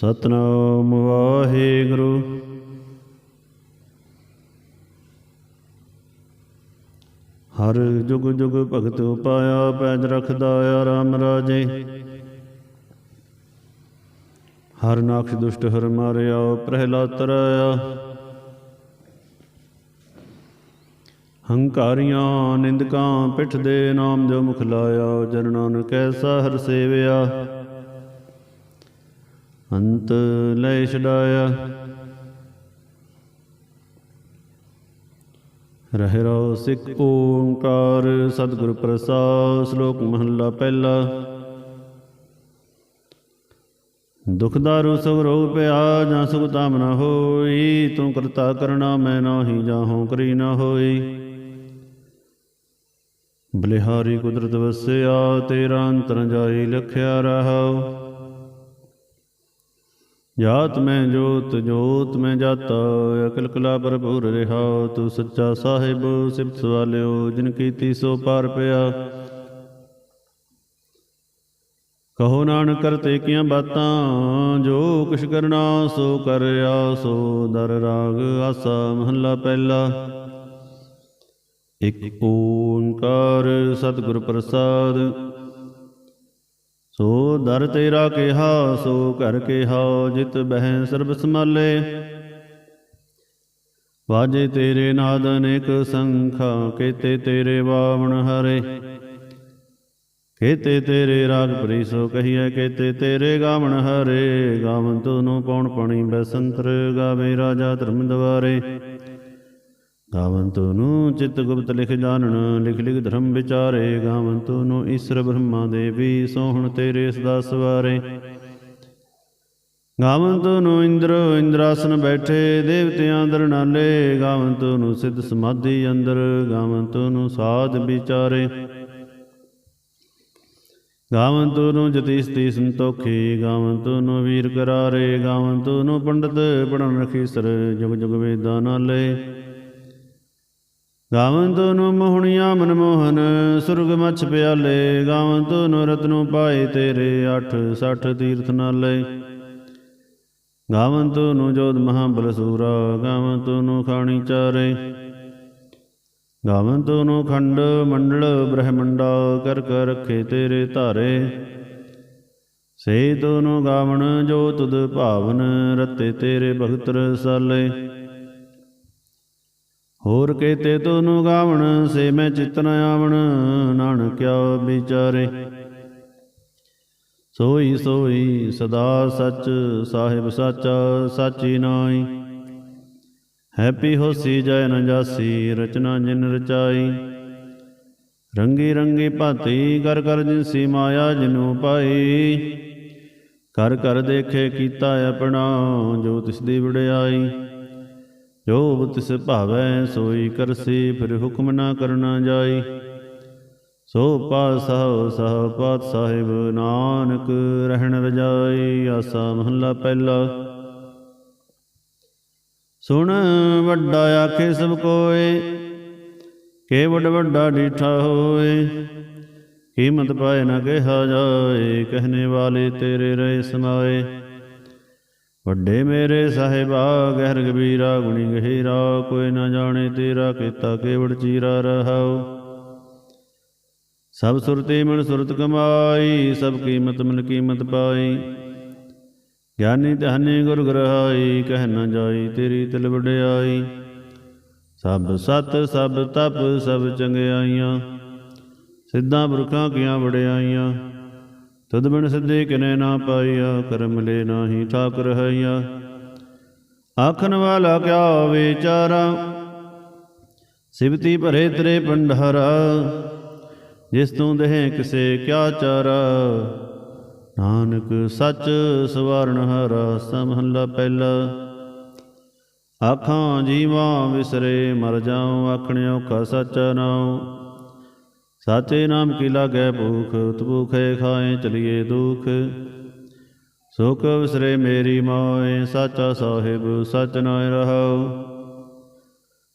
ਸਤਨਾਮ ਵਾਹਿਗੁਰੂ। ਹਰ ਜੁਗ ਜੁਗ ਭਗਤ ਉਪਾਇਆ ਪੈਜ ਰਖਦਾ ਆ ਰਾਮ ਰਾਜੇ। ਹਰ ਨਾਖਸ਼ ਦੁਸ਼ਟ ਹਰ ਮਾਰਿਆ, ਪ੍ਰਹਿਲਾਦ ਤਰਾਇਆ। ਹੰਕਾਰੀਆਂ ਨਿੰਦਕਾਂ ਪਿੱਠ ਦੇ ਨਾਮ ਜੋ ਮੁਖ ਲਾਇਆ, ਜਨ ਨਾਨਕ ਐਸਾ ਹਰ ਸੇਵਿਆ। ਅੰਤ ਲੈ ਛਡਾਇਆ। ਰਹਿ ਰੋ ਸਿੱਖ ਓੰਕਾਰ, ਸਤਿਗੁਰ ਪ੍ਰਸਾਦ, ਸ਼ਲੋਕ ਮਹੱਲਾ ਪਹਿਲਾ। ਦੁਖ ਦਾਰੂ ਸੁਖ ਰੋਗ ਪਿਆ ਜਾਂ ਸੁਖ ਤਾਮ ਨ ਹੋਈ, ਤੂੰ ਕਰਤਾ ਕਰਣਾ ਮੈਂ ਨਾਹੀ ਜਾਹੋਂ ਕਰੀ ਨ ਹੋਈ। ਬਲਿਹਾਰੀ ਕੁਦਰਤ ਵਸਿਆ, ਤੇਰਾ ਅੰਤਰ ਜਾਈ ਲਖਿਆ ਰਹਾਉ। ਜਾਤ ਮੈਂ ਜੋਤ ਜੋਤ ਮੈਂ ਜਾਤਾ, ਅਕਲ ਕਲਾ ਭਰਪੂਰ ਰਹਾ। ਤੂੰ ਸੱਚਾ ਸਾਹਿਬ, ਸਿਫਤ ਸਵਾਲਿਓ, ਜਿਨ ਕੀਤੀ ਸੋ ਪਾਰ ਪਿਆ। ਕਹੋ ਨਾਨਕ, ਕਰਤੇ ਕੀਆਂ ਬਾਤਾਂ, ਜੋ ਕੁਛ ਕਰਨਾ ਸੋ ਕਰਿਆ ਸੋ ਦਰ ਰਾਗ, ਆਸਾ ਮਹੱਲਾ ਪਹਿਲਾ। ਇਕ ਓੰਕਾਰ ਸਤਿਗੁਰ ਪ੍ਰਸਾਦ ਸੋ ਦਰ ਤੇਰਾ ਕਿਹਾ, ਸੋ ਘਰ ਕਿਹਾ, ਜਿਤ ਬਹਿ ਸਰਬ ਸਮਾਲੇ ਵਾਜੇ ਤੇਰੇ ਨਾਦ ਅਨੇਕ ਸੰਖਾ, ਕੇਤੇ ਤੇਰੇ ਬਾਵਣ ਹਰੇ। ਕੇਤੇ ਤੇਰੇ ਰਾਗ ਪ੍ਰੀ ਸੋ ਕਹੀਐ, ਕੇਤੇ ਤੇਰੇ ਗਾਵਣ ਹਰੇ। ਗਾਵਨ ਨੂੰ ਪੌਣ ਪਣੀ ਬੈਸੰਤਰ, ਗਾਵੇ ਰਾਜਾ ਧਰਮ ਦਵਾਰੇ। ਗਾਵਨ ਨੂੰ ਚਿਤ ਗੁਪਤ ਲਿਖ ਜਾਣਨ, ਲਿਖ ਲਿਖ ਧਰਮ ਵਿਚਾਰੇ। ਗਾਵਨ ਨੂੰ ਈਸ਼ਰ ਬ੍ਰਹਮਾ ਦੇਵੀ, ਸੋਹਣ ਤੇਰੇ ਸਦਾ ਸਵਾਰੇ। ਗਾਵਨ ਨੂੰ ਇੰਦਰ, ਇੰਦਰਾਸਨ ਬੈਠੇ, ਦੇਵਤਿਆਂ ਦਰ ਨਾਲੇ। ਗਾਵਨ ਨੂੰ ਸਿੱਧ ਸਮਾਧੀ ਅੰਦਰ ਗਾਵਨ ਨੂੰ ਸਾਧ ਵਿਚਾਰੇ। ਗਾਵਨ ਨੂੰ ਜਤੀ ਸਤੀ ਸੰਤੋਖੀ ਗਾਵਨ ਨੂੰ ਵੀਰ ਕਰਾਰੇ। ਗਾਵਨ ਨੂੰ ਪੰਡਤ ਪੜਨ ਰਖੀਸਰ, ਜੁਗ ਜੁਗ ਵੇਦਾਂ ਨਾਲੇ। ਗਾਵਨ ਨੂੰ ਮੋਹਣੀਆਂ ਮਨਮੋਹਨ ਸੁਰਗ ਮਛ ਪਿਆਲੇ ਗਾਵਨ ਨੂੰ ਰਤਨੋ ਪਾਏ ਤੇਰੇ 8 60 ਤੀਰਥ ਨਾਲੇ। ਗਾਵਨ ਨੂੰ ਜੋਧ ਮਹਾਬਲ ਸੂਰਾ ਗਾਵਨ ਨੂੰ ਖਾਣੀ ਚਾਰੇ। ਗਾਵਨ ਨੂੰ ਖੰਡ ਮੰਡਲ ਬ੍ਰਹਮੰਡਾ, ਕਰ ਕਰ ਰਖੇ ਤੇਰੇ ਧਾਰੇ। ਸੇ ਤੂੰ ਗਾਵਨ ਜੋ ਤੁਧ ਭਾਵਨ, ਰਤੇ ਤੇਰੇ ਭਗਤ ਰਸਾਲੇ ਹੋਰ ਕੇਤੇ ਤੋਨੂੰ ਗਾਵਣ, ਸੇ ਮੈਂ ਚਿਤਨ ਆਵਣ ਨਾਨਕਿਆ ਵਿਚਾਰੇ। ਸੋਈ ਸੋਈ ਸਦਾ ਸਚ, ਸਾਹਿਬ ਸਾਚਾ, ਸਾਚੀ ਨਾਈ ਹੈਪੀ ਹੋਸੀ ਜੈ ਨ ਜਾਸੀ, ਰਚਨਾ ਜਿਨ ਰਚਾਈ। ਰੰਗੀ ਰੰਗੀ ਭਾਤੀ ਕਰ ਕਰ ਜਿਨਸੀ ਮਾਇਆ ਜਿਨੂ ਪਾਈ। ਕਰ ਕਰ ਦੇਖੇ ਕੀਤਾ ਆਪਣਾ, ਜੋ ਤਿਸ ਦੀ ਵਡਿਆਈ। ਜੋ ਤਿਸ ਭਾਵੈ ਸੋਈ ਕਰਸੀ, ਫਿਰ ਹੁਕਮ ਨਾ ਕਰਨਾ ਜਾਈ। ਸੋ ਪਾਸਹੁ ਸਹ ਪਾਤ ਸਾਹਿਬ ਨਾਨਕ ਰਹਿਣ ਰਜਾਈ, ਆਸਾ ਮਹੱਲਾ ਪਹਿਲਾ। ਸੁਣ ਵੱਡਾ ਆਖੇ ਸਭ ਕੋਏ ਕੇਵਡ ਵੱਡਾ ਡੀਠਾ ਹੋਏ। ਕੀਮਤ ਪਾਏ ਨਾ ਕਿਹਾ ਜਾਏ ਕਹਨੇ ਵਾਲੇ ਤੇਰੇ ਰਹੇ ਸਮਾਏ। ਵੱਡੇ ਮੇਰੇ ਸਾਹਿਬਾ, ਗਹਿਰ ਗਬੀਰਾ ਗੁਣੀ ਗਹਿਰਾ, ਕੋਈ ਨਾ ਜਾਣੇ ਤੇਰਾ ਕੀਤਾ ਕੇਵੜ ਚੀਰਾ ਰਹਾਉ। ਸਭ ਸੁਰਤੀ ਮਨ ਸੁਰਤ ਕਮਾਈ, ਸਭ ਕੀਮਤ ਮਨ ਕੀਮਤ ਪਾਈ। ਗਿਆਨੀ ਧਾਨੇ ਗੁਰ ਗ੍ਰਹਾਈ, ਕਹਿ ਨਾ ਜਾਈ ਤੇਰੀ ਤਿਲ ਵਡਿਆਈ। ਸਭ ਸਤ, ਸਭ ਤਪ, ਸਭ ਚੰਗਿਆਈਆਂ, ਸਿੱਧਾਂ ਪੁਰਖਾਂ ਕੀਆਂ ਵਡਿਆਈਆਂ। ਤਦ ਬਿਨ ਸਿੱਧੇ ਕਿਨੇ ਨਾ ਪਾਈਆ, ਕਰਮ ਲੈ ਨਾਹੀ ਠਾਕਰ ਹਈਆ। ਆਖਣ ਵਾਲਾ ਕਿਆ ਵਿਚਾਰਾ ਸਿਵਤੀ ਭਰੇ ਤੇਰੇ ਪੰਡਹਰਾ ਜਿਸ ਤੂੰ ਦੇਹ ਕਿਸੇ ਕਿਆ ਚਾਰਾ। ਨਾਨਕ ਸੱਚ ਸਵਾਰਨ ਹਰਾ ਸਮਹੱਲਾ ਪਹਿਲਾ। ਆਖਾਂ ਜੀਵਾਂ ਵਿਸਰੇ, ਮਰ ਜਾਉ ਆਖਣਿਓ ਕਾ ਸੱਚਾ ਨਾਉ। ਸਾਚੇ ਨਾਮ ਕੀ ਲਾਗੈ ਭੂਖ ਤਭੂਖੇ ਖਾਏ, ਚਲੀਏ ਦੁਖ। ਸੁਖ ਵਿਸਰੇ ਮੇਰੀ ਮੋਏ, ਸਾਚਾ ਸਾਹਿਬ, ਸਚ ਨਾਇ ਰਹਾਉ।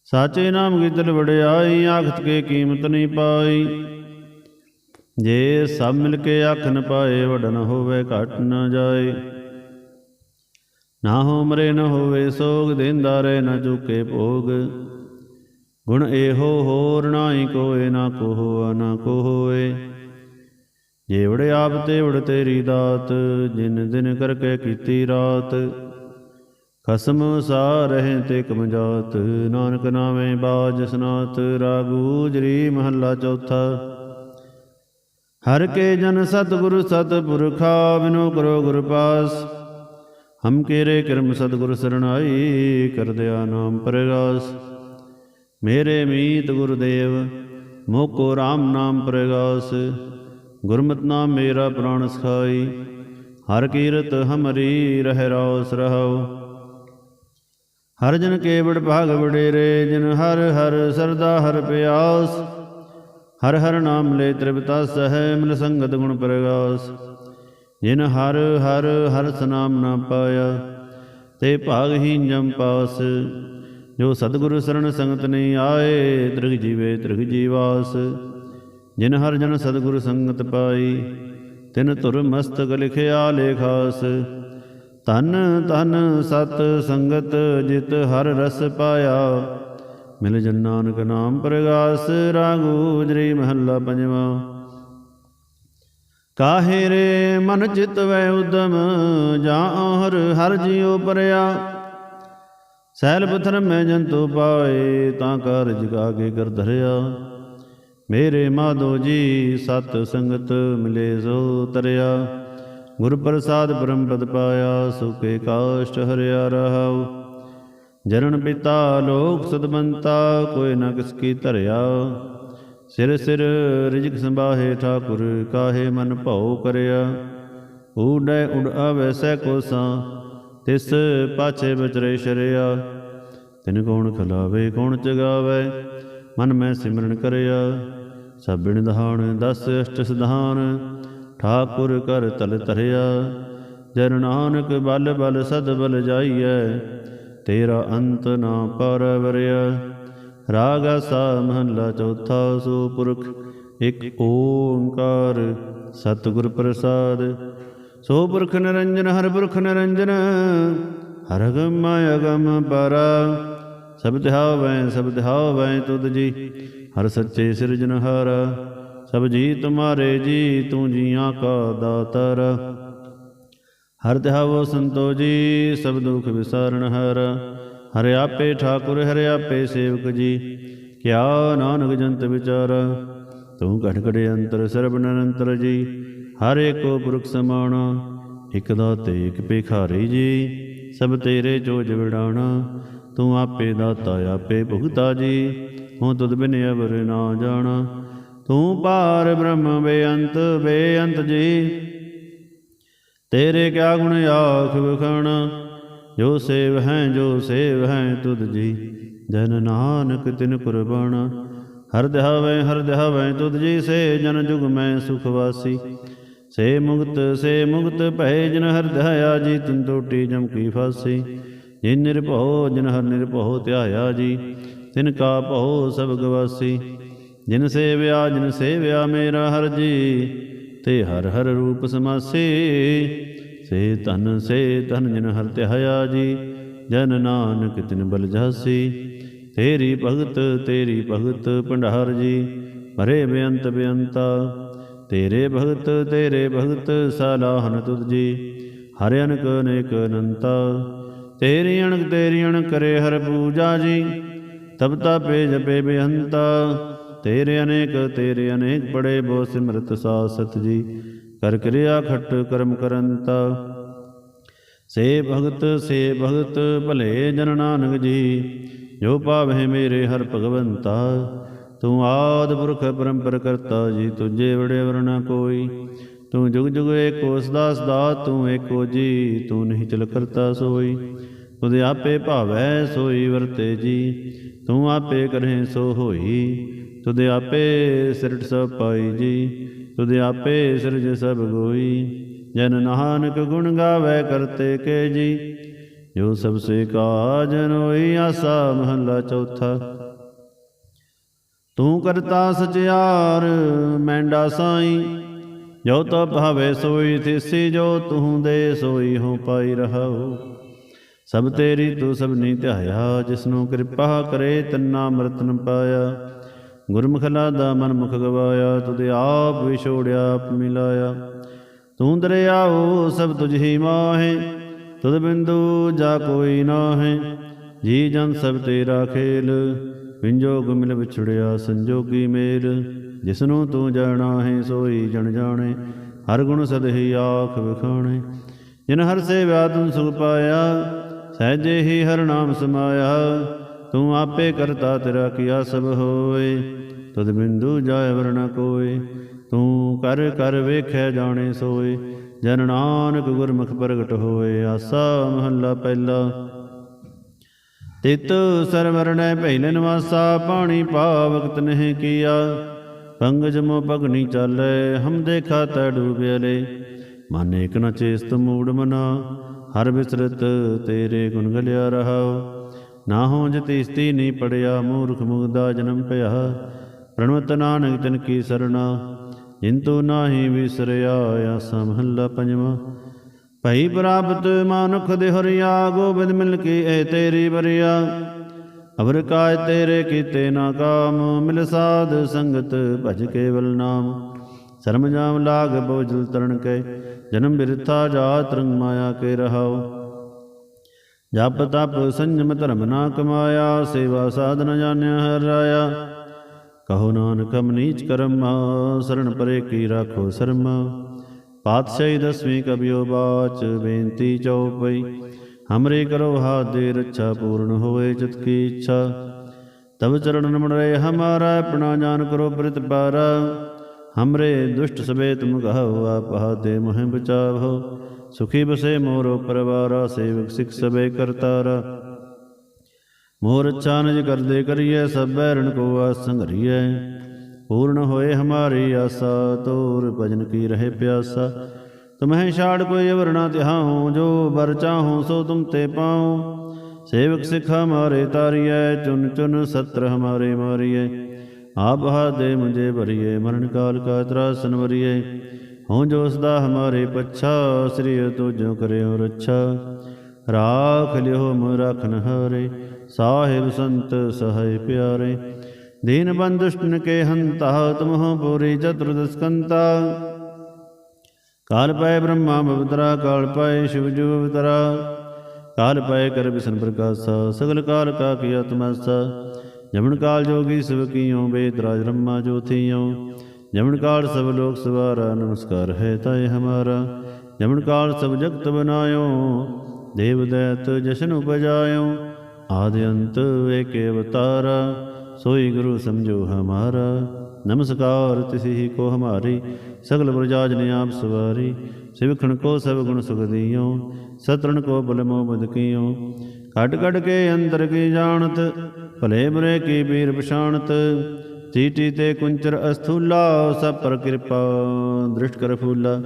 ਸਾਚੇ ਨਾਮ ਕੀ ਦਿਲ ਵਡਿਆਈ, ਆਖਤ ਕੇ ਕੀਮਤ ਨਹੀਂ ਪਾਈ। ਜੇ ਸਭ ਮਿਲ ਕੇ ਆਖ ਨ ਪਾਏ, ਵਡਨ ਹੋਵੇ ਘਟ ਨਾ ਜਾਏ। ਨਾ ਹੋ ਮਰੇ ਨ ਹੋਵੇ ਸੋਗ, ਦੇਂਦਾ ਰਹਿ ਨ ਚੁਕੇ ਭੋਗ। ਗੁਣ ਇਹੋ ਹੋਰ ਨਾਹੀ ਕੋਏ ਨਾ ਕੋ ਨਾ ਕੋ ਹੋਏ ਜੇਵੜ ਆਪ ਤੇਵੜ ਤੇਰੀ ਦਾਤ, ਜਿਨ ਦਿਨ ਕਰਕੇ ਕੀਤੀ ਰਾਤ। ਖਸਮ ਸਾ ਰਹੇ ਤੇ ਕਮਜਾਤ ਨਾਨਕ ਨਾਮੇ ਬਾਜ ਸਨਾਤ ਰਾਗੂਜਰੀ ਮਹੱਲਾ ਚੌਥਾ। ਹਰ ਕੇ ਜਨ ਸਤਿਗੁਰ ਸਤਿਪੁਰਖਾ, ਬਿਨੋ ਕਰੋ ਗੁਰ ਪਾਸ। ਹਮ ਕੇਰੇ ਕਰਮ ਸਤਿਗੁਰ ਸਰਣਾਈ ਕਰਦਿਆ ਨਾਮ ਪ੍ਰਗਾਸ। ਮੇਰੇ ਮੀਤ ਗੁਰਦੇਵ, ਮੋਕੋ RAM ਨਾਮ ਪ੍ਰਗਾਸ। ਗੁਰਮਤਿ ਨਾਮ ਮੇਰਾ ਪ੍ਰਾਣ ਸਖਾਈ, ਹਰ ਕੀਰਤ ਹਮਰੀ ਰਹਿ ਰੋਸ ਰਹੋ ਹਰ ਜਨ ਕੇਵੜ ਭਾਗ ਵਡੇਰੇ, ਜਿਨ ਹਰ ਹਰ ਸਰਦਾ ਹਰ ਪਿਆਸ। ਹਰ ਹਰ ਨਾਮ ਲੈ ਤ੍ਰਿਪਤਾ ਸਹਿ, ਮਿਲ ਸੰਗਤ ਗੁਣ ਪ੍ਰਗਾਸ। ਜਿਨ ਹਰ ਹਰ ਹਰ ਸਨਾਮ ਨਾ ਪਾਇਆ, ਤੇ ਭਾਗ ਹੀ ਜਮ ਪਾਸ। ਜੋ ਸਤਿਗੁਰ ਸਰਣ ਸੰਗਤ ਨਹੀਂ ਆਏ, ਤ੍ਰਿਗ ਜੀਵੇ ਤ੍ਰਿਗ ਜੀਵਾਸ। ਜਿਨ ਹਰ ਜਨ ਸਤਿਗੁਰੂ ਸੰਗਤ ਪਾਈ, ਤਿਨ ਧੁਰ ਮਸਤਕ ਲਿਖਿਆ ਲੇਖਾਸ। ਤਨ ਤਨ ਸਤ ਸੰਗਤ ਜਿਤ ਹਰ ਰਸ ਪਾਇਆ। ਮਿਲ ਜਨ ਨਾਨਕ ਨਾਮ ਪ੍ਰਗਾਸ, ਰਾਗੂ ਜਰੀ ਮਹੱਲਾ ਪੰਜਵਾ। ਕਾਹੇ ਰੇ ਮਨ ਚਿਤ ਵੈ ਉਦਮ, ਜਾਂ ਹਰ ਹਰ ਜਿਉ ਪਰਿਆ। ਸੈਲ ਪਥਰ ਮੈਂ ਜੰਤੂ ਪਾਏ, ਤਾਂ ਕਰ ਕਾਰਜ ਕਾਗੇ ਕਰ ਧਰਿਆ। ਮੇਰੇ ਮਾਧੋ ਜੀ ਸਤ ਸੰਗਤ ਮਿਲੇ ਸੋ ਤਰਿਆ। ਗੁਰ ਪ੍ਰਸਾਦ ਬ੍ਰਹਮ ਪਦ ਪਾਇਆ ਸੁਖੇ ਕਾਸ਼ਟ ਹਰਿਆ ਰਹਾਉ। ਜਰਨ ਪਿਤਾ ਲੋਕ ਸਦਮੰਤਾ ਕੋਈ ਨਾ ਕਿਸ ਕੀ ਧਰਿਆ। ਸਿਰ ਸਿਰ ਰਿਜਕ ਸੰਭਾਹੇ ਠਾਕੁਰ, ਕਾਹੇ ਮਨ ਭਉ ਕਰਿਆ। ਊੜੈ ਉੜ ਆਵੈ ਸੈ ਕੋਸਾਂ ਤਿਸ ਪਾਛੇ ਬਚਰੇ ਸ਼ਰਿਆ। ਤਿਨ ਕੌਣ ਖਲਾਵੇ, ਕੌਣ ਚਗਾਵੇ ਮਨ ਮੈਂ ਸਿਮਰਨ ਕਰਿਆ। ਸਭਿਣ ਦਹਾਣ, ਦਸ ਅਸ਼ਟ ਸਿਧਾਨ, ਠਾਕੁਰ ਕਰ ਤਲ ਤਰਿਆ ਜਨ ਨਾਨਕ ਬਲ ਬਲ ਸਦ ਬਲ ਜਾਈਐ, ਤੇਰਾ ਅੰਤ ਨਾ ਪਰਵਰਿਆ ਰਾਗ ਸਾ ਮਹਲਾ ਚੌਥਾ ਸੋ ਪੁਰਖ, ਇਕ ਓੰਕਾਰ, ਸਤਿਗੁਰ ਪ੍ਰਸਾਦ ਸੋ ਪੁਰਖ ਨਿਰੰਜਨ ਹਰ ਪੁਰਖ ਨਿਰੰਜਨ ਹਰ ਅਗਮ ਅਗਮ ਪਰਾ। ਸਭ ਧਿਆਵੈ ਸਭ ਧਿਆਵੈ ਤੁਧ ਜੀ, ਹਰ ਸੱਚੇ ਸਿਰਜਨਹਾਰ ਸਭ ਜੀ ਤੁਮਾਰੇ ਜੀ, ਤੂੰ ਜੀਆਂ ਕਾ ਦਾਤਰ। ਹਰ ਧਿਆਵੋ ਸੰਤੋ ਜੀ, ਸਭ ਦੁਖ ਵਿਸਾਰਨ ਹਰ। ਹਰਿ ਆਪੇ ਠਾਕੁਰ, ਹਰਿ ਆਪੇ ਸੇਵਕ ਜੀ, ਕਿਆ ਨਾਨਕ ਜੰਤ ਵਿਚਾਰ। ਤੂੰ ਘਟ ਘੜੇ ਅੰਤਰ, ਸਰਬ ਨਿਰੰਤਰ ਜੀ ਹਰ ਏਕੋ ਪੁਰਖ ਸਮਾਣਾ, ਇਕ ਦਾਤੇ, ਇਕ ਭਿਖਾਰੀ ਜੀ, ਸਭ ਤੇਰੇ ਜੋਜ ਵਿਡਾਣਾ ਤੂੰ ਆਪੇ ਦਾਤਾ, ਆਪੇ ਭੁਗਤਾ ਜੀ ਹੂੰ ਤੁਧ ਬਿਨ ਅਵਰ ਨਾ ਜਾਣਾ। ਤੂੰ ਪਾਰ ਬ੍ਰਹਮ ਬੇਅੰਤ ਬੇਅੰਤ ਜੀ, ਤੇਰੇ ਕਿਆ ਗੁਣ ਆਖ ਵਖਣ, ਜੋ ਸੇਵ ਹੈ, ਜੋ ਸੇਵ ਹੈ ਤੁਧ ਜੀ, ਜਨ ਨਾਨਕ ਤਿਨ ਕੁਰਬਾਨ ਹਰ ਧਿਆਵੈ ਹਰ ਧਿਆਵੈ ਤੁਧ ਜੀ, ਸੇ ਜਨ ਜੁਗ ਮੈਂ ਸੁਖ ਵਾਸੀ। ਸੇ ਮੁਕਤ ਸੇ ਮੁਕਤ ਭੈ ਜਨ ਹਰ ਧਿਆਇਆ ਜੀ, ਤਿਨ ਟੋਟੀ ਜਮ ਕੀ ਫਾਸੀ। ਜਿਨ ਨਿਰਭਉ, ਜਨ ਹਰ ਨਿਰਭਉ ਧਿਆਇਆ ਜੀ, ਤਿਨ ਕਾ ਭਉ ਸਭ ਗਵਾਸੀ। ਜਿਨ ਸੇਵਿਆ ਜਿਨ ਸੇਵਿਆ ਮੇਰਾ ਹਰ ਜੀ, ਤੇ ਹਰ ਹਰ ਰੂਪ ਸਮਾਸੇ। ਸੇ ਤਨ ਸੇ ਧਨ ਜਿਨ ਹਰ ਧਿਆਇਆ ਜੀ, ਜਨ ਨਾਨਕ ਤਿਨ ਬਲ ਜਾਸੀ ਤੇਰੀ ਭਗਤ ਤੇਰੀ ਭਗਤ ਭੰਡਾਰ ਜੀ, ਭਰੇ ਬੇਅੰਤ ਬੇਅੰਤਾ। ਤੇਰੇ ਭਗਤ ਤੇਰੇ ਭਗਤ ਸਲਾਹਨ ਤੁਧ ਜੀ ਹਰਿ ਅਨਕ, ਅਨੇਕ ਅਨੰਤਾ। ਤੇਰੀ ਅਣਕ ਤੇਰੀ ਅਣਕ ਕਰੇ ਹਰ ਪੂਜਾ ਜੀ। ਤਬ ਤਾਪੇ ਜਪੇ ਬੇਅੰਤਾ। ਤੇਰੇ ਅਨੇਕ ਤੇਰੇ ਅਨੇਕ ਬੜੇ ਬੋ ਸਿਮਰਤ ਸਾਸਤ ਜੀ। ਕਰ ਕਿਰਿਆ ਖਟ ਕਰਮ ਕਰੰਤਾ। ਸੇ ਭਗਤ ਸੇ ਭਗਤ, ਭਲੇ ਜਨ ਨਾਨਕ ਜੀ। ਜੋ ਪਾਵੇ ਮੇਰੇ ਹਰ ਭਗਵੰਤਾ। ਤੂੰ ਆਦ ਪੁਰਖ ਪਰੰਪਰ ਕਰਤਾ ਜੀ, ਤੁਝੇ ਵੜੇ ਵਰਨਾ ਕੋਈ। ਤੂੰ ਜੁਗ ਜੁਗ ਏਕੋ ਸਦਾ ਸਦਾ ਤੂੰ ਏਕੋ ਜੀ ਤੂੰ ਨਹੀਂ ਚਲ ਕਰਤਾ ਸੋਈ। ਤੁਧ ਆਪੇ ਭਾਵੈ ਸੋਈ ਵਰਤੇ ਜੀ, ਤੂੰ ਆਪੇ ਕਰਹਿ ਸੋ ਹੋਈ। ਤੁਧ ਆਪੇ ਸਿਰਟ ਸਭ ਪਾਈ ਜੀ ਤੁਧ ਆਪੇ ਸਿਰਜ ਸਭ ਗੋਈ। ਜਨ ਨਾਨਕ ਗੁਣ ਗਾਵੇ ਕਰਤੇ ਕੇ ਜੀ, ਜੋ ਸਭ ਸੇ ਕਾਜਨ ਹੋਈ ਆਸਾ ਮਹੱਲਾ ਚੌਥਾ। ਤੂੰ ਕਰਤਾ ਸਚਿਆਰ, ਮੈਂਡਾ ਸਾਈ। ਜੋ ਤੋ ਭਾਵੇ ਸੋਈ ਥਿਸੀ, ਜੋ ਤੂੰ ਦੇ ਸੋਈ ਹੋ ਪਾਈ ਰਹਾਉ ਸਭ ਤੇਰੀ ਤੂੰ ਸਭ ਸਭਨੀ ਧਿਆਇਆ, ਜਿਸਨੂੰ ਕਿਰਪਾ ਕਰੇ ਤੰਨਾ ਮਰਤਨ ਪਾਇਆ। ਗੁਰਮੁਖਲਾ ਦਾ ਮਨ ਮੁਖ ਗਵਾਇਆ, ਤੁਧ ਆਪ ਵਿਛੋੜਿਆ ਆਪ ਮਿਲਾਇਆ ਤੂੰ ਦਰਿਆਓ, ਸਭ ਤੁਝ ਹੀ ਮਾਹੇ। ਤੁਧ ਬਿੰਦੂ ਜਾ ਕੋਈ ਨਾਹੇ, ਜੀ ਜਨ ਸਭ ਤੇਰਾ ਖੇਲ। ਵਿੰਜੋਗ ਮਿਲ ਵਿਛੜਿਆ ਸੰਜੋਗੀ ਮੇਲ, ਜਿਸਨੂੰ ਤੂੰ ਜਾਣਾ ਹੈ ਸੋਈ ਜਣ ਜਾਣੇ, ਹਰ ਗੁਣ ਸਦਹੀ ਆਖ ਵਿਖਾਣੇ। ਜਿਨ ਹਰ ਸੇਵਿਆ ਤੂੰ ਸੁਖ ਪਾਇਆ, ਸਹਿਜੇ ਹੀ ਹਰ ਨਾਮ ਸਮਾਇਆ। ਤੂੰ ਆਪੇ ਕਰਤਾ ਤੇਰਾ ਕੀਆ ਸਭ ਹੋਏ ਤਦ ਬਿੰਦੂ ਜਾਏ ਵਰਣਾ ਕੋਏ। ਤੂੰ ਕਰ ਕਰ ਵੇਖਿਆ ਜਾਣੇ ਸੋਏ, ਜਨ ਨਾਨਕ ਗੁਰਮੁਖ ਪ੍ਰਗਟ ਹੋਏ। ਆਸਾ ਮਹੱਲਾ ਪਹਿਲਾ। ਤਿਤ ਸਰਵਰਣੈ ਪਹਿਲੇ ਨਿਵਾਸਾ ਪਾਣੀ ਪਾਵਕਤ ਨਹੀਂ ਕੀਆ। ਪੰਗਜ ਮੋ ਪਗਨੀ ਚਾਲੈ, ਹਮ ਦੇਖਾ ਤੈ ਡੂਬਿਆਲੇ ਮਨ ਏਕ ਨ ਚੇਸਤ ਮੂੜ ਮਨਾ, ਹਰ ਬਿਸਰਤ ਤੇਰੇ ਗੁਣ ਗਲਿਆ ਰਹਾਉ। ਨਾ ਹੋ ਜਤੀਸਤੀ ਨਹੀਂ ਪੜਿਆ, ਮੂਰਖ ਮੁਗਦਾ ਜਨਮ ਭਇਆ। ਪ੍ਰਣਵਤ ਨਾਨਕ ਤਿਨ ਕੀ ਸਰਣਾ ਜਿੰਤੂ ਨਾਹੀ ਵਿਸਰਿਆ, ਆਸਾ ਮਹੱਲਾ ਪੰਜਵਾਂ। ਭਈ ਪ੍ਰਾਪਤ ਮਾਨੁਖ ਦੇ ਹਰਿਆ ਗੋਬਿੰਦ ਮਿਲ ਕੇ ਐ ਤੇਰੀ ਬਰਿਆ ਅਵਰ ਕਾਇ ਤੇਰੇ ਕੀਤੇ ਨਾ ਕਾਮ ਮਿਲ ਸਾਧ ਸੰਗਤ ਭਜ ਕੇਵਲ ਨਾਮ। ਸ਼ਰਮ ਜਾਮ ਲਾਗ ਬੋਝਲ ਤਰਨ ਕੇ ਜਨਮ ਬਿਰਥਾ ਜਾਤ ਰੰਗ ਮਾਇਆ ਕੇ ਰਹਾਓ ਜਪ ਤਪ ਸੰਜਮ ਧਰਮ ਨਾ ਕਮਾਇਆ ਸੇਵਾ ਸਾਧਨ ਜਾਣਿਆ ਹਰ ਰਾਇਆ। ਕਹੋ ਨਾਨਕ ਹਮ ਨੀਚ ਕਰਮਾ ਸਰਣ ਪਰੇ ਕੀ ਰਾਖੋ ਸਰਮਾ। ਪਾਤਸ਼ਾਹੀ ਦਸਵੀਂ ਕਬਿਓ ਬਾਚ ਬੇਨਤੀ ਚਉਪਈ ਹਮਰੇ ਕਰੋ ਹਾਥ ਦੇ ਰੱਛਾ ਪੂਰਨ ਹੋਏ ਜਿਤ ਕੀ ਇੱਛਾ। ਤਬ ਚਰਨ ਨਮਨ ਰਹੇ ਹਮਾਰਾ ਆਪਣਾ ਜਾਨ ਕਰੋ ਪ੍ਰਤਪਾਰਾ ਹਮਰੇ ਦੁਸ਼ਟ ਸਬੇ ਤੁਮ ਕਹੋ ਆਪ ਹਾਤੇ ਮੋਹਿ ਬਚਾਵੋ। ਸੁਖੀ ਬਸੇ ਮੋਰੋ ਪਰਵਾਰਾ ਸੇਵਕ ਸਿਖ ਸਬੇ ਕਰਤਾਰਾ। ਮੋਰ ਅੱਛਾ ਨਿਜ ਕਰਦੇ ਕਰੀਏ ਸਭ ਬੈਰਣ ਕੋ ਆਸ ਪੂਰਨ ਹੋਏ ਹਮਾਰੀ ਆਸਾ, ਤੋਰ ਭਜਨ ਕੀ ਰਹੇ ਪਿਆਸਾ। ਤੁਮਹਿ ਛਾੜ ਕੋਈ ਅਵਰ ਤਿਹਾਉ, ਜੋ ਬਰ ਚਾਹੂੰ ਸੋ ਤੁਮ ਤੇ ਪਾਉ। ਸੇਵਕ ਸਿਖ ਹਮਾਰੇ ਤਾਰੀਐ, ਚੁਨ ਚੁਨ ਸਤਰ ਹਮਾਰੇ ਮਾਰੀਐ। ਆਪ ਦੇ ਮੁਝੇ ਭਰੀਏ ਮਰਨ ਕਾਲ ਕਾ ਤਰਾਸਨ ਵਰੀਏ ਹਉ ਜੋ ਸਦਾ ਹਮਾਰੇ ਪੱਛਾ, ਸ੍ਰੀ ਤੁਜੋ ਕਰਿਓ ਰੱਛਾ। ਰਾਖ ਲਿਓ ਮੋ ਰਖਨ ਹਾਰੇ, ਸਾਹਿਬ ਸੰਤ ਸਹਾਇ ਪਿਆਰੇ। ਦੀਨ ਬੰਦੁਸ਼ਟਨ ਕੇ ਹੰਤਾ ਤੁਮਹੁ ਪੂਰੀ ਚਤੁਰਦਸਕੰਤਾ ਕਾਲ ਪਏ ਬ੍ਰਹਮਾ ਬਵਤਰਾ ਕਾਲ ਪਏ ਸ਼ਿਵ ਜੁ ਬਵਤਰਾ ਕਾਲ ਪਏ ਕਰ ਬਿਸ਼ਨ ਪ੍ਰਕਾਸ਼ਾ ਸਗਲ ਕਾਲ ਕਾ ਕੀਆ ਤਮਸਾ ਜਮਨ ਕਾਲ ਜੋਗੀ ਸਿਵ ਕੀਓ ਬੇਦ ਰਾਜ ਰਮਾ ਜੋਥੀਓ ਜਮਨ ਕਾਲ ਸਭ ਲੋਕ ਸਵਾਰਾ ਨਮਸਕਾਰ ਹੈ ਤਾਏ ਹਮਾਰਾ ਜਮਨ ਕਾਲ ਸਭ ਜਗਤ ਬਨਾਇਓ ਦੇਵ ਦੈਤ ਜਸ਼ਨ ਉਪਜਾਇਓ ਆਦਿ ਸੋਈ ਗੁਰੂ ਸਮਝੋ ਹਮਾਰਾ। ਨਮਸਕਾਰ ਤਿਸਹੀ ਕੋ ਹਮਾਰੀ, ਸਗਲ ਬ੍ਰਜਾਜ ਨੇ ਆਪ ਸਵਾਰੀ। ਸਿਵਖਣ ਕੋ ਸਭ ਗੁਣ ਸੁਖ ਦਿਓ, ਸਤਰਣ ਕੋ ਬਲ ਮੋ ਬਦ ਕੀਓ। ਘਟ ਘਟ ਕੇ ਅੰਦਰ ਕੀ ਜਾਣਤ, ਭਲੇ ਬੁਰੇ ਕੀ ਬੀਰ ਪਛਾਣਤ। ਤੀਟੀ ਤੇ ਕੁੰਚਰ ਅਸਥੂਲਾ, ਸਭ ਪਰ ਕਿਰਪਾ ਦ੍ਰਿਸ਼ਟ ਕਰ ਫੂਲਾ।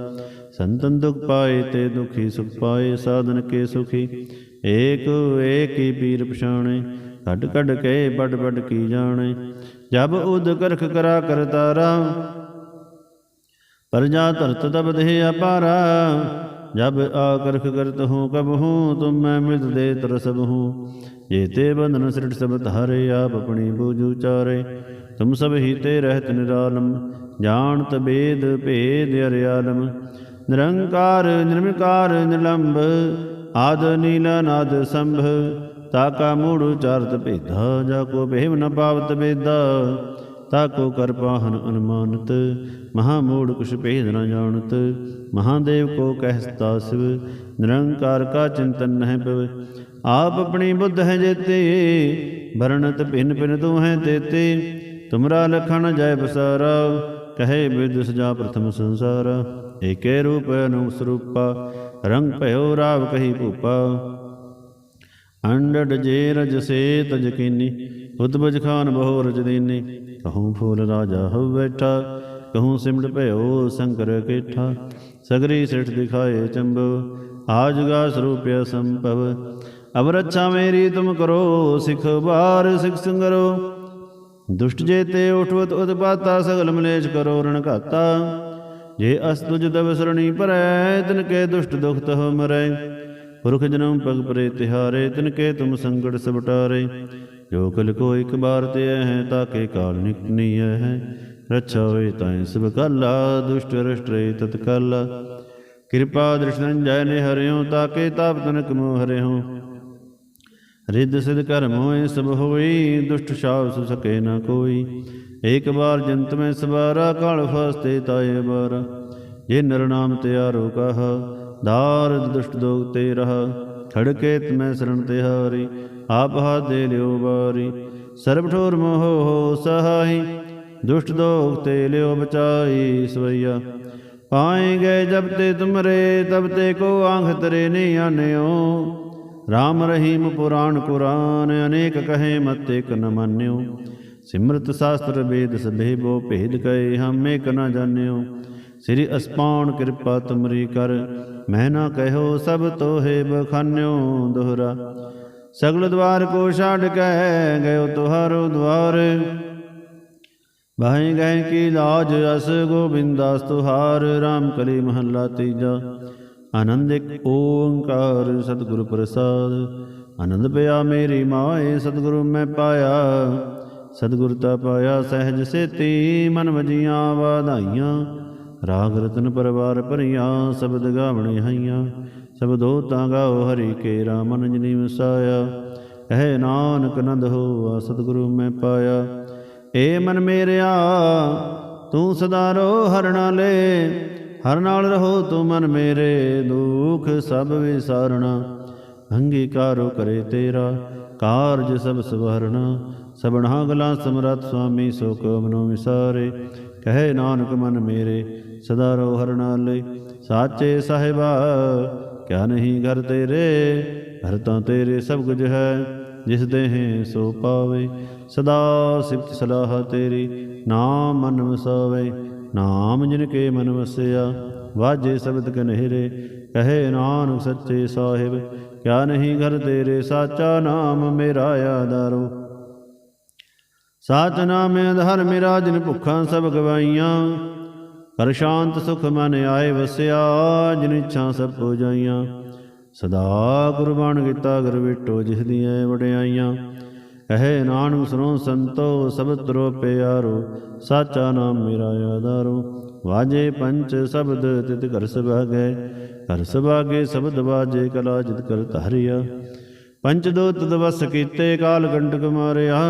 ਸੰਤਨ ਦੁਖ ਪਾਏ ਤੇ ਦੁਖੀ ਸੁਖ ਪਾਏ, ਸਾਧਨ ਕੇ ਸੁਖੀ। ਏਕ ਏਕ ਹੀ ਪੀਰ ਪਛਾਣੇ ਕੱਢ ਕੱਢ ਕੇ ਬੜ ਬੜ ਕੀ ਜਾਣੇ। ਜਬ ਉਦ ਕਰਖ ਕਰਾ ਕਰਤਾਰਾ ਪਰਜਾ ਧਰਤ ਤਬ ਦੇਹ ਅਪਾਰਾ। ਜਬ ਆ ਕਰਤ ਹੂੰ ਕਬ ਹੂੰ, ਤੁਮ ਮੈਂ ਮਿਲ ਦੇ ਤਰ ਸਭ ਹੂੰ। ਜੇਤੇ ਬੰਧਨ ਸ੍ਰਿਟ ਸਭ ਧਾਰੇ, ਆਪ ਆਪਣੀ ਬੂਝੂ ਚਾਰੇ। ਤੁਮ ਸਭ ਹੀ ਤੇ ਰਹਿਤ ਨਿਰਾਲਮ, ਜਾਣਤ ਬੇਦ ਭੇਦ ਅਰਿਆਲਮ। ਨਿਰੰਕਾਰ ਨਿਰਮਕਾਰ ਨਿਲੰਬ ਆਦ ਨੀਲ ਨਾਦ ਸੰਭ। ਤਾ ਕਾ ਮੂੜ ਉਚਾਰਤ ਭੇਦਾ, ਜਾ ਕੋ ਭੇਵ ਨ ਪਾਵਤ ਬੇਦਾ। ਤਾ ਕੋ ਪਾਹਨ ਅਨੁਮਾਨਤ, ਮਹਾ ਮੂੜ ਕੁਛ ਭੇਦ ਨ ਜਾਣਤ। ਮਹਾਦੇਵ ਕੋ ਕਹਿਸਤਾ ਸਿਵ ਨਿਰੰਕਾਰ ਕਾ ਚਿੰਤਨ ਨਹਿ ਪਵੇ। ਆਪ ਆਪਣੀ ਬੁੱਧ ਹੈ ਜੇਤੇ, ਵਰਣਤ ਭਿਨ ਭਿਨ ਤੂੰ ਹੈ ਤੇਤੇ। ਤੁਮਰਾ ਲਖਣ ਜੈ ਬਸਾਰਾ ਕਹੇ ਵਿਦ ਸਜਾ ਪ੍ਰਥਮ ਸੰਸਾਰ। ਏਕੇ ਰੂਪ ਅਨੁ ਸਰੂਪਾ, ਰੰਗ ਭਇਓ ਰਾਵ ਕਹੀ ਭੂਪਾ। ਅੰਡਡ ਜੇ ਰਜ ਸੇ ਤਜ ਕੀਨੀ ਉਦਬਜ ਖਾਨ ਬਹੁ ਰਜ ਦੀਨੀ। ਕਹੂੰ ਫੂਲ ਰਾਜਾ ਹੋ ਬੈਠਾ, ਕਹੂੰ ਸਿਮਟ ਭਇਓ ਸ਼ੰਕਰ ਕੇਠਾ। ਸਗਰੀ ਸਿਠ ਦਿਖਾਏ ਚੰਬੋ ਆਜਗਾ ਸਰੂਪਿਆ ਸੰਭਵ ਅਬ ਰੱਛਾ ਮੇਰੀ ਤੁਮ ਕਰੋ, ਸਿਖ ਬਾਰ ਸਿਖ ਸੰਗਰੋ। ਦੁਸ਼ਟ ਜੇ ਤੇ ਉਠਵਤ ਉਤਪਾਤਾ ਸਗਲ ਮਲੇਸ਼ ਕਰੋ ਰਣ ਘਾਤਾ। ਜੇ ਅਸ ਤੁਜ ਤਬ ਸਰਣੀ ਪਰੈ, ਤਨ ਕੇ ਦੁਸ਼ਟ ਦੁਖਤ ਹੋ ਮਰੈ। ਪੁਰਖ ਜਨਮ ਪਗ ਪਰੇ ਤਿਹਾਰੇ, ਤਿਨ ਕੇ ਤੁਮ ਸੰਗੜ ਸਭ ਜੋ ਕਲ ਕੋ ਇੱਕ ਬਾਰ ਤੇ ਹੈ ਤਾਕੇ ਕਾਲ ਨਿਕਨੀਐ ਹੈ। ਰੱਛਾ ਹੋਏ ਤਾਇ ਸਭ ਕਾਲਾ, ਦੁਸ਼ਟ ਰਸ਼ਟਰੇ ਤਤ ਕਾਲਾ। ਕਿਰਪਾ ਦ੍ਰਿਸ਼ਨ ਜੈ ਨੇ ਹਰਿਓ ਤਾਕੇ ਤਾਪ ਤਨਕ ਮੋ ਹਰਿਓ। ਰਿੱਧ ਸਿਧ ਕਰਮ ਹੋਏ ਸਭ ਹੋਈ, ਦੁਸ਼ਟ ਸ਼ਾਵ ਸੁ ਸਕੇ ਨਾ ਕੋਈ। ਏਕ ਬਾਰ ਜੰਤ ਮੈਂ ਸਵਾਰਾ, ਕਾਲ ਫਸਤੇ ਤਾਏ ਬਾਰ ਜੇ ਨਰ ਨਾਮ ਤਿਆਰੋ ਕਹਾ ਦਾਰਦ ਦੁਸ਼ਟ ਦੋਗ ਤੇ ਰਹਾ ਖੜਕੇ ਤਮੈ ਸਰਣ ਤੇ ਹਾਰੀ ਆਪ ਹਾਥ ਦੇ ਲਿਓ ਬਾਰੀ ਸਰਬ ਠੋਰ ਮੋਹ ਹੋ ਸਹਾਈ ਦੁਸ਼ਟ ਦੋਗ ਤੇ ਲਿਓ ਬਚਾਈ ਸਵਈਆ ਪਾਏ ਗਏ ਜਬ ਤੇ ਤੁਮਰੇ ਤਬ ਤੇ ਕੋ ਆਂਖ ਤਰੇ ਨੇ ਆਨਿਓ RAM ਰਹੀਮ ਪੁਰਾਣ ਕੁਰਾਨ ਅਨੇਕ ਕਹੇ ਮਤ ਏਕ ਨ ਮੰਨਿਓ ਸਿਮਰਤ ਸ਼ਾਸਤਰ ਵੇਦ ਸਭੇ ਬੋ ਭੇਦ ਕਏ ਹਮ ਏਕ ਨ ਜਾਣਿਓ ਸ੍ਰੀ ਅਸਪਾਨ ਕਿਰਪਾ ਤੁਮਰੀ ਕਰ। ਮੈਂ ਨਾ ਕਹਿਓ ਸਭ ਤੋਹੇ ਬਖਾਨਿਓ ਦੋਹਰਾ। ਸਗਲ ਦਵਾਰ ਕੋ ਛਾੜ ਕੇ ਗਇਓ ਤੁਹਾਰੋ ਦਵਾਰ। ਬਾਹੇ ਗਏ ਕੀ ਲਾਜ ਅਸ ਗੋਬਿੰਦਾਸ ਤੁਹਾਰ। RAM ਕਲੀ ਮਹੱਲਾ ਤੀਜਾ। ਆਨੰਦ ਇੱਕ ਓੰਕਾਰ ਸਤਿਗੁਰ ਪ੍ਰਸਾਦ। ਆਨੰਦ ਪਿਆ ਮੇਰੀ ਮਾਏ ਸਤਿਗੁਰੂ ਮੈਂ ਪਾਇਆ। ਸਤਿਗੁਰ ਤਾ ਪਾਇਆ ਸਹਿਜ ਸੇਤੀ ਮਨ ਵਜੀਆਂ ਵਾਧਾਈਆਂ। ਰਾਗ ਰਤਨ ਪਰਵਾਰ ਭਰੀਆਂ, ਸ਼ਬਦ ਗਾਵਣੇ ਹਾਈਆਂ। ਸਬਦੋ ਤਾਂ ਗਾਓ ਹਰੀ ਕੇ ਰਾਮਨ ਜਨੀ ਵਸਾਇਆ। ਕਹਿ ਨਾਨਕ ਨੰਦ ਹੋਆ, ਸਤਿਗੁਰੂ ਮੈਂ ਪਾਇਆ। ਏ ਮਨ ਮੇਰਿਆ, ਤੂੰ ਸਦਾ ਰੋ ਹਰ ਨਾਲੇ ਹਰ ਨਾਲ ਰਹੋ ਤੂੰ ਮਨ ਮੇਰੇ, ਦੁਖ ਸਭ ਵਿਸਾਰਣਾ। ਅੰਗੀਕਾਰੋ ਕਰੇ ਤੇਰਾ, ਕਾਰਜ ਸਭ ਸਵਰਣਾ। ਸਬਣਾ ਗਲਾ ਸਮਰਤ ਸੁਆਮੀ ਸੋ ਕੋ ਮਨੋ ਵਿਸਾਰੇ। ਕਹੇ ਨਾਨਕ ਮਨ ਮੇਰੇ, ਸਦਾ ਰੋ ਹਰ ਨਾਲੇ ਸਾਚੇ ਸਾਹਿਬਾ, ਕਿਆ ਨਹੀਂ ਘਰ ਤੇਰੇ? ਘਰ ਤਾਂ ਤੇਰੇ ਸਭ ਕੁਝ ਹੈ, ਜਿਸ ਦੇ ਹੈ ਸੋ ਪਾਵੇ। ਸਦਾ ਸਿਫਤ ਸਲਾਹ ਤੇਰੀ, ਨਾਮ ਮਨ ਵਸਾਵੇ। ਨਾਮ ਜਿਨ ਕੇ ਮਨ ਵਸਿਆ, ਵਾਜੇ ਸ਼ਬਦ ਕਨਹਿਰੇ। ਕਹੇ ਨਾਨਕ ਸੱਚੇ ਸਾਹਿਬ, ਕਿਆ ਨਹੀਂ ਘਰ ਤੇਰੇ? ਸਾਚਾ ਨਾਮ ਮੇਰਾ ਆਧਾਰੋ। ਸਾਚ ਨਾਮ ਅਧਰ ਮੇਰਾ ਜਿਨ ਭੁੱਖਾਂ ਸਭ ਗਵਾਈਆਂ। ਕਰ ਸ਼ਾਂਤ ਸੁਖ ਮਨ ਆਏ ਵਸਿਆ, ਜਿਨ ਇੱਛਾ ਸਭ ਹੋ ਜਾਈਆਂ। ਸਦਾ ਗੁਰਬਾਣ ਕੀਤਾ ਗੁਰ ਵਿਟੋ ਜਿਸ ਦੀਆਂ ਵਡਿਆਈਆਂ। ਕਹੇ ਨਾਨਕ ਸੁਨੋ ਸੰਤੋ, ਸਭ ਤਰੋ ਪਿਆਰੋ, ਸਾਚਾ ਨਾਮ ਮੇਰਾ ਆਧਾਰੋ। ਵਾਜੇ ਪੰਚ ਸ਼ਬਦ ਤਿਤ ਘਰ ਸੁਭਾਗੈ, ਘਰ ਸੁਭਾਗੇ ਸ਼ਬਦ ਵਾਜੇ ਕਲਾ ਜਿਤ ਕਰ ਧਾਰਿਆ। ਪੰਚ ਦੋ ਤਦ ਵਸ ਕੀਤੇ ਕਾਲ ਕੰਟਕ ਮਾਰਿਆ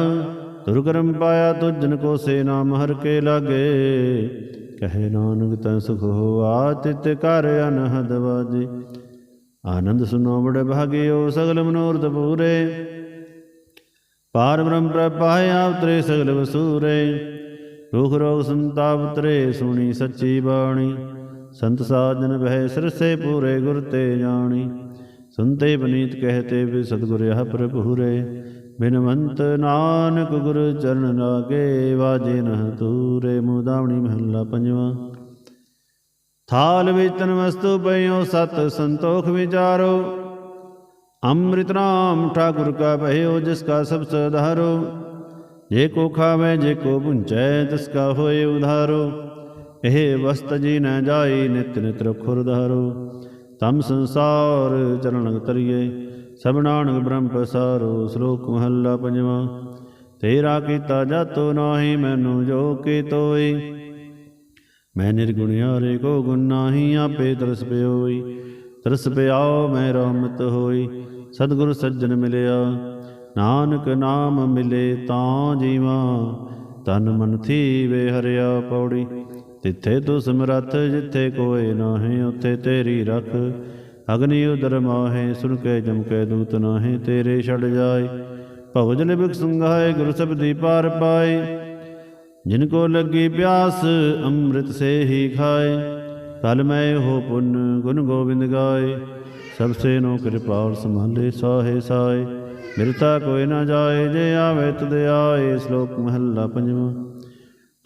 ਤੁਰ ਕਰਮ ਪਾਇਆ ਤੁਜਨ ਕੋ ਸੇ ਨਾਮ ਹਰ ਕੇ ਲਾਗੇ। ਕਹੇ ਨਾਨਕ ਤੈ ਸੁਖ ਹੋਆ ਤਿਤ ਕਰ ਅਨਹਦ ਵਾਜੇ। ਆਨੰਦ ਸੁਨੋ ਬੜ ਭਾਗਿਓ ਸਗਲ ਮਨੋਰਥ ਪੂਰੇ। ਪਾਰ ਬ੍ਰਹਮ ਪ੍ਰਪਾਇਆ ਆਵਤਰੇ ਸਗਲ ਵਸੂਰੇ। ਰੋਗ ਰੋਗ ਸੰਤਾਪ ਉਤਰੇ ਸੁਣੀ ਸੱਚੀ ਬਾਣੀ। ਸੰਤ ਸਾਜਨ ਬਹਿ ਸਿਰਸੇ ਪੂਰੇ ਗੁਰ ਤੇ ਜਾਣੀ। ਸੁਨਤੇ ਬਨੀਤ ਕਹਤੇ ਵੀ ਸਤਿਗੁਰ ਆਹ ਪ੍ਰਭੂਰੇ। ਬਿਨਵੰਤ ਨਾਨਕ ਗੁਰ ਚਰਨ ਲਾਗੇ, ਵਾਜੇ ਨਹ ਤੂਰੇ ਮੁਦਾਵਣੀ ਮਹੱਲਾ ਪੰਜਵਾਂ। ਥਾਲ ਵੇਤਨ ਵਸਤੂ ਪਈਓ, ਸਤ ਸੰਤੋਖ ਵਿਚਾਰੋ। ਅੰਮ੍ਰਿਤ ਨਾਮ ਠਾਕੁਰ ਕਾ ਭਇਓ, ਜਿਸ ਕਾ ਸਭ ਸਧਾਰੋ ਜੇ ਕੋ ਖਾਵੇ, ਜੇ ਕੋ ਪੁੰਚੈ ਤਿਸ ਕਾ ਹੋਏ ਉਧਾਰੋ। ਇਹ ਵਸਤ ਜੀ ਨ ਜਾਈ, ਨਿਤ ਨਿਤ ਰਖੁਰ ਧਾਰੋ। ਤਮ ਸੰਸਾਰ ਚਰਨ ਤਰੀਏ ਸਭ ਨਾਨਕ ਬ੍ਰਹਮ ਪਸਾਰੋ ਸ਼ਲੋਕ ਮਹੱਲਾ ਪੰਜਵਾਂ। ਤੇਰਾ ਕੀਤਾ ਜਾਤੋ ਨਾਹੀ, ਮੈਨੂੰ ਜੋ ਕੀ ਤੋਈ। ਮੈਂ ਨਿਰਗੁਣਿਆਰੇ ਕੋ ਗੁਣ ਨਾਹੀ, ਆਪੇ ਤਰਸ ਪਿਓਈ। ਤਰਸ ਪਿਆਓ, ਮੈਂ ਰਹਿਮਤ ਹੋਈ। ਸਤਿਗੁਰ ਸੱਜਣ ਮਿਲਿਆ। ਨਾਨਕ ਨਾਮ ਮਿਲੇ ਤਾਂ ਜੀਵਾ। ਤਨ ਮਨ ਥੀ ਵੇ ਹਰਿਆ ਪੌੜੀ। ਤਿੱਥੇ ਤੂੰ ਸਮਰੱਥ ਜਿੱਥੇ ਕੋਏ ਨਾਹੀਂ, ਉੱਥੇ ਤੇਰੀ ਰਖ। ਅਗਨੀ ਉਦਰ ਮਾਹੇ ਸੁਨ ਕੇ ਜਮ ਕੈ ਦੂਤ ਨਾਹੀਂ, ਤੇਰੇ ਛੜ ਜਾਏ। ਭਵਜ ਬਿਕ ਸੰਘਾਏ, ਗੁਰ ਸਬਦੀ ਪਾਰ ਪਾਏ। ਜਿਨ ਕੋ ਲੱਗੀ ਪਿਆਸ, ਅੰਮ੍ਰਿਤ ਸੇ ਹੀ ਖਾਏ। ਕਲ ਮੈਂ ਹੋ ਪੁੰਨ, ਗੁਣ ਗੋਬਿੰਦ ਗਾਏ। ਸਭ ਸੇ ਨੋ ਕਿਰਪਾਲ ਸੰਭਾਲੇ, ਸਾਹੇ ਸਾਏ। ਮਿਰਤਾ ਕੋਈ ਨਾ ਜਾਏ, ਜੇ ਆਵੇ ਤੁਧ ਆਏ। ਸ਼ਲੋਕ ਮਹੱਲਾ ਪੰਜਵਾਂ।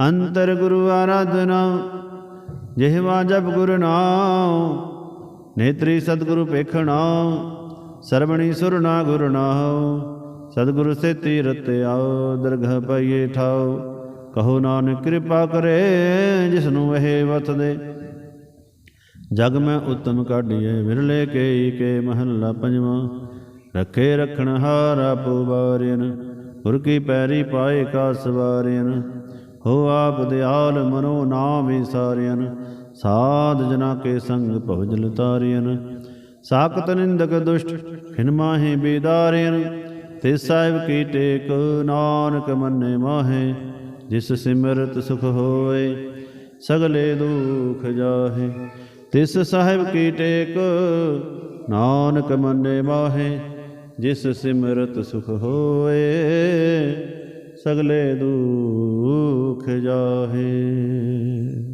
ਅੰਤਰ ਗੁਰੂ ਆਰਾਧਨਾ, ਜਿਹਵਾ ਜਪ ਗੁਰ ਨਾਮ ਨੇਤਰੀ ਸਤਿਗੁਰੂ ਪੇਖਣਾ ਸਰਵਣੀ ਸੁਰਨਾ ਗੁਰ ਨਾਮ ਸਤਿਗੁਰੂ ਸੇ ਤੀਰਤ ਆਓ, ਦਰਗਹ ਪਈਏ ਠਾਓ। ਕਹੋ ਨਾਨਕ ਕਿਰਪਾ ਕਰੇ ਜਿਸ ਨੂੰ ਇਹ ਵਤ ਜਗ ਮੈਂ ਉਤਮ ਕਾਢੀਏ, ਵਿਰਲੇ ਕੇ ਕੇ ਮਹੱਲਾ ਪੰਜਵਾਂ। ਰੱਖੇ ਰਖਣ ਹਾਰਾ ਆਪੋ ਬਾਰਿਨ ਗੁਰ ਕੀ ਪੈਰੀ ਪਾਏ ਕਾ ਸਵਾਰਿਨ ਹੋ ਆਪ ਦਿਆਲ ਮਨੋ ਨਾਮ ਵਿਸਾਰਿਨ ਸਾਧ ਜਨਾ ਕੇ ਸੰਗ ਭਵਜਲ ਤਾਰਿਅਨ ਸਾਖਤ ਨਿੰਦਕ ਦੁਸ਼ਟ, ਖਿਨ ਮਾਹੇ ਬੇਦਾਰਿਨ ਤੇ ਸਾਹਿਬ ਕੀ ਟੇਕ ਨਾਨਕ ਮੰਨੇ ਮਾਹੇ, ਜਿਸ ਸਿਮਰਤ ਸੁਖ ਹੋਏ, ਸਗਲੇ ਦੁਖ ਜਾਹੇ। ਤਿਸ ਸਾਹਿਬ ਕੀ ਟੇਕ ਨਾਨਕ ਮੰਨੇ ਮਾਹੇ, ਜਿਸ ਸਿਮਰਤ ਸੁਖ ਹੋਏ, ਸਗਲੇ ਦੁਖ ਜਾਹੇ।